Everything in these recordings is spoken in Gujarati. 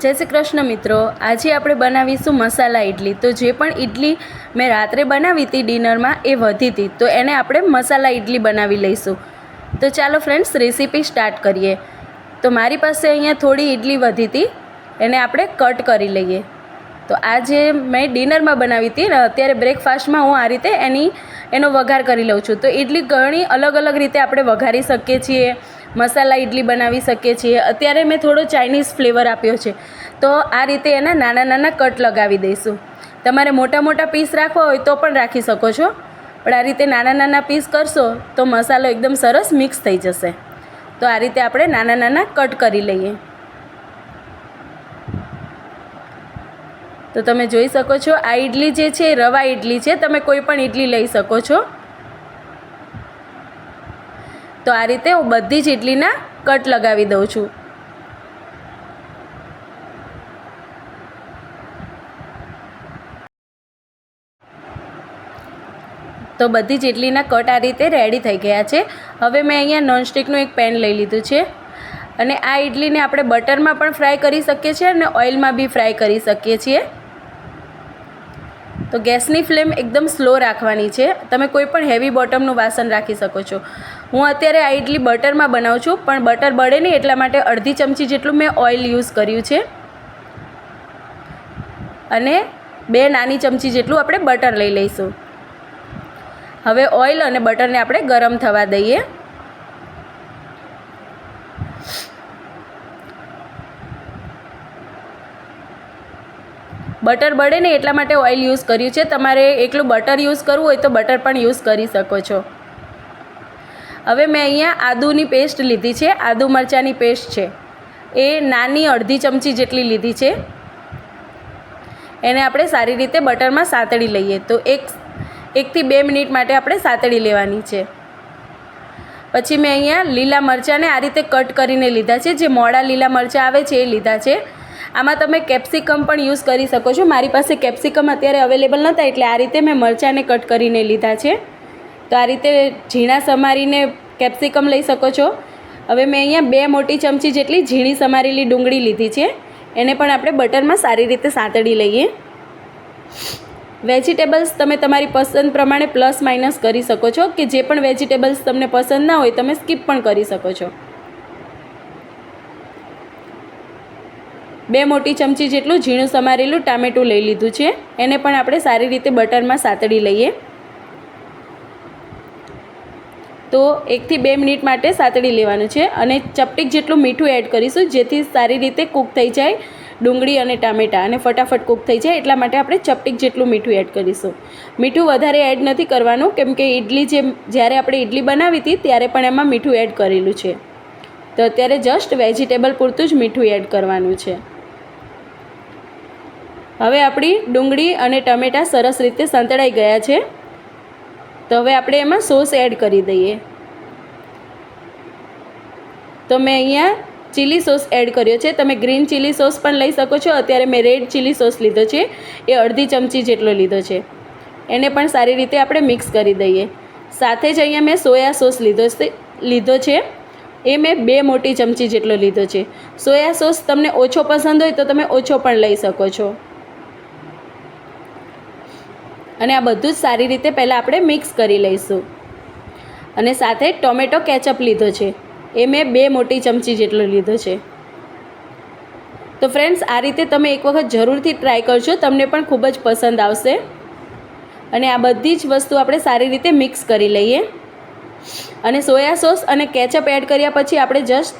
જય શ્રી કૃષ્ણ મિત્રો. આજે આપણે બનાવીશું મસાલા ઇડલી તો જે પણ ઇડલી મેં રાત્રે બનાવી હતી ડિનરમાં એ વધી હતી. તો એને આપણે મસાલા ઇડલી બનાવી લઈશું. તો ચાલો ફ્રેન્ડ્સ, રેસીપી સ્ટાર્ટ કરીએ. તો મારી પાસે અહીંયા થોડી ઇડલી વધી હતી. એને આપણે કટ કરી લઈએ. તો આ જે મેં ડિનરમાં બનાવી હતી અત્યારે બ્રેકફાસ્ટમાં હું આ રીતે એની, એનો વઘાર કરી લઉં છું. તો ઇડલી ઘણી અલગ અલગ રીતે આપણે વઘારી શકીએ છીએ, મસાલા ઇડલી બનાવી શકીએ છીએ. અત્યારે મેં થોડો ચાઇનીઝ ફ્લેવર આપ્યો છે. તો આ રીતે એના નાના નાના કટ લગાવી દઈશું. તમારે મોટા મોટા પીસ રાખવા હોય તો પણ રાખી શકો છો. પણ આ રીતે નાના નાના પીસ કરશો તો મસાલો એકદમ સરસ મિક્સ થઈ જશે. તો આ રીતે આપણે નાના નાના કટ કરી લઈએ. તો તમે જોઈ શકો છો, આ ઇડલી જે છે, એ રવા ઇડલી છે. તમે કોઈ પણ ઇડલી લઈ શકો છો. તો આ રીતે હું બધી જ ઇડલીના કટ લગાવી દઉં છું. તો બધી જ ઇડલીના કટ આ રીતે રેડી થઈ ગયા છે. હવે મેં અહીંયા નોનસ્ટિકનું એક પેન લઈ લીધું છે. અને આ ઇડલીને આપણે બટરમાં પણ ફ્રાય કરી શકીએ છીએ અને ઓઇલમાં બી ફ્રાય કરી શકીએ છીએ. તો ગેસની ફ્લેમ એકદમ સ્લો રાખવાની છે. તમે કોઈ પણ હેવી બોટમનું વાસણ રાખી શકો છો. હું અત્યારે આ ઇડલી બટરમાં બનાવું છું, પણ બટર બળે નહીં એટલા માટે અડધી ચમચી જેટલું મેં ઓઇલ યુઝ કર્યું છે. અને બે નાની ચમચી જેટલું આપણે બટર લઈ લઈશું. હવે ઓઇલ અને બટરને આપણે ગરમ થવા દઈએ. બટર બળે ને એટલા માટે ઓઇલ યુઝ કર્યું છે. તમારે એકલું બટર યુઝ કરવું હોય તો બટર પણ યુઝ કરી શકો છો. હવે મેં અહીંયા આદુની પેસ્ટ લીધી છે. આદુ મરચાંની પેસ્ટ છે. એ નાની અડધી ચમચી જેટલી લીધી છે. એને આપણે સારી રીતે બટરમાં સાતળી લઈએ. તો એક, એકથી બે મિનિટ માટે આપણે સાતળી લેવાની છે. પછી મેં અહીંયા લીલા મરચાંને આ રીતે કટ કરીને લીધા છે. જે મોડા લીલા મરચાં આવે છે એ લીધા છે. આમાં તમે કેપ્સિકમ પણ યુઝ કરી શકો છો. મારી પાસે કેપ્સિકમ અત્યારે અવેલેબલ નહોતા એટલે આ રીતે મેં મરચાંને કટ કરીને લીધા છે. તો આ રીતે ઝીણા સમારીને કેપ્સિકમ લઈ શકો છો. હવે મેં અહીંયા બે મોટી ચમચી જેટલી ઝીણી સમારેલી ડુંગળી લીધી છે. એને પણ આપણે બટરમાં સારી રીતે સાંતળી લઈએ. વેજીટેબલ્સ તમે તમારી પસંદ પ્રમાણે પ્લસ માઇનસ કરી શકો છો કે જે પણ વેજીટેબલ્સ તમને પસંદ ના હોય તમે સ્કીપ પણ કરી શકો છો. બે મોટી ચમચી જેટલું ઝીણું સમારેલું ટામેટું લઈ લીધું છે. એને પણ આપણે સારી રીતે બટરમાં સાતળી લઈએ. તો એકથી બે મિનિટ માટે સાતળી લેવાનું છે અને ચપટીક જેટલું મીઠું એડ કરીશું જેથી સારી રીતે કૂક થઈ જાય ડુંગળી અને ટામેટાં અને ફટાફટ કૂક થઈ જાય એટલા માટે આપણે ચપટીક જેટલું મીઠું એડ કરીશું. મીઠું વધારે એડ નથી કરવાનું કેમ કે ઇડલી જે જ્યારે આપણે ઇડલી બનાવી હતી ત્યારે પણ એમાં મીઠું એડ કરેલું છે. તો અત્યારે જસ્ટ વેજીટેબલ પૂરતું જ મીઠું એડ કરવાનું છે. હવે આપણી ડુંગળી અને ટમેટાં સરસ રીતે સંતળાઈ ગયા છે. તો હવે આપણે એમાં સોસ એડ કરી દઈએ. તો મેં અહીંયા ચીલી સોસ એડ કર્યો છે. તમે ગ્રીન ચીલી સોસ પણ લઈ શકો છો. અત્યારે મેં રેડ ચીલી સોસ લીધો છે. એ અડધી ચમચી જેટલો લીધો છે. એને પણ સારી રીતે આપણે મિક્સ કરી દઈએ. સાથે જ અહીંયા મેં સોયા સોસ લીધો છે લીધો છે. એ મેં બે મોટી ચમચી જેટલો લીધો છે. સોયા સોસ તમને ઓછો પસંદ હોય તો તમે ઓછો પણ લઈ શકો છો. અને આ બધું જ સારી રીતે પહેલાં આપણે મિક્સ કરી લઈશું. અને સાથે ટોમેટો કેચઅપ લીધો છે. એ મેં બે મોટી ચમચી જેટલો લીધો છે. તો ફ્રેન્ડ્સ, આ રીતે તમે એક વખત જરૂરથી ટ્રાય કરજો, તમને પણ ખૂબ જ પસંદ આવશે. અને આ બધી જ વસ્તુ આપણે સારી રીતે મિક્સ કરી લઈએ. અને સોયા સોસ અને કેચઅપ એડ કર્યા પછી આપણે જસ્ટ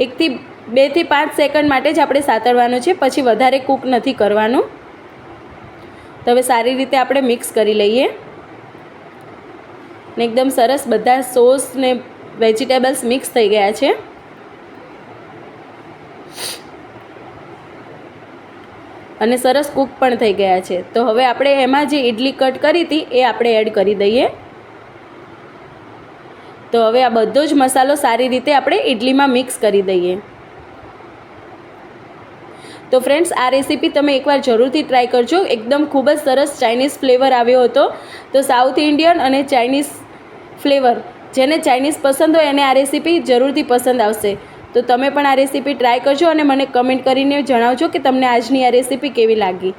એકથી બેથી પાંચ સેકન્ડ માટે જ આપણે સાતરવાનું છે. પછી વધારે કૂક નથી કરવાનું. તો હવે સારી રીતે આપણે મિક્સ કરી લઈએ. ને એકદમ સરસ બધા સોસ ને વેજીટેબલ્સ મિક્સ થઈ ગયા છે. અને સરસ કૂક પણ થઈ ગયા છે. તો હવે આપણે એમાં જે ઇડલી કટ કરી હતી એ આપણે એડ કરી દઈએ. તો હવે આ બધો જ મસાલો સારી રીતે આપણે ઇડલીમાં મિક્સ કરી દઈએ. તો ફ્રેન્ડ્સ આ રેસીપી તમે એકવાર જરૂરથી ટ્રાય કરજો. એકદમ ખૂબ જ સરસ ચાઇનીઝ ફ્લેવર આવ્યો હતો. તો સાઉથ ઇન્ડિયન અને ચાઇનીઝ ફ્લેવર જેને ચાઇનીઝ પસંદ હોય એને આ રેસીપી જરૂરથી પસંદ આવશે. તો તમે પણ આ રેસીપી ટ્રાય કરજો અને મને કમેન્ટ કરીને જણાવજો કે તમને આજની આ રેસીપી કેવી લાગી.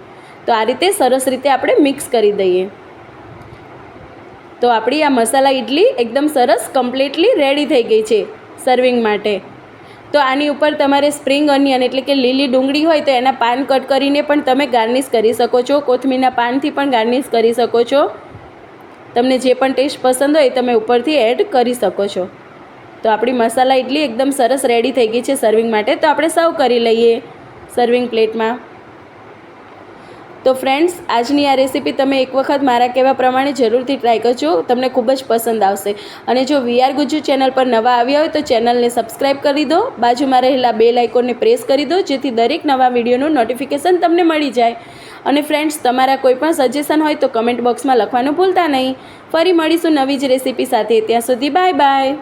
તો આ રીતે સરસ રીતે આપણે મિક્સ કરી દઈએ. તો આપણી આ મસાલા ઇડલી એકદમ સરસ કમ્પ્લીટલી રેડી થઈ ગઈ છે સર્વિંગ માટે. તો આની ઉપર તમારે સ્પ્રિંગ અનિયન એટલે કે લીલી ડુંગળી હોય તો એના પાન કટ કરીને પણ તમે ગાર્નિશ કરી શકો છો. કોથમીરના પાનથી પણ ગાર્નિશ કરી શકો છો. તમને જે પણ ટેસ્ટ પસંદ હોય તમે ઉપરથી એડ કરી શકો છો. તો આપણી મસાલા ઇડલી એકદમ સરસ રેડી થઈ ગઈ છે સર્વિંગ માટે. તો આપણે સર્વ કરી લઈએ સર્વિંગ પ્લેટમાં તો ફ્રેન્ડ્સ આજની આ રેસીપી તમે એક વખત મારા કહેવા પ્રમાણે જરૂરથી ટ્રાય કરજો. તમને ખૂબ જ પસંદ આવશે. અને જો વીઆર ગુજ્જુ ચેનલ પર નવા આવ્યા હોય તો ચેનલને સબસ્ક્રાઈબ કરી દો. બાજુમાં રહેલા બે લાઇકોનને પ્રેસ કરી દો, જેથી દરેક નવા વિડીયોનું નોટિફિકેશન તમને મળી જાય. અને ફ્રેન્ડ્સ તમારા કોઈપણ સજેશન હોય તો કમેન્ટ બોક્સમાં લખવાનું ભૂલતા નહીં. ફરી મળીશું નવી જ રેસીપી સાથે. ત્યાં સુધી બાય બાય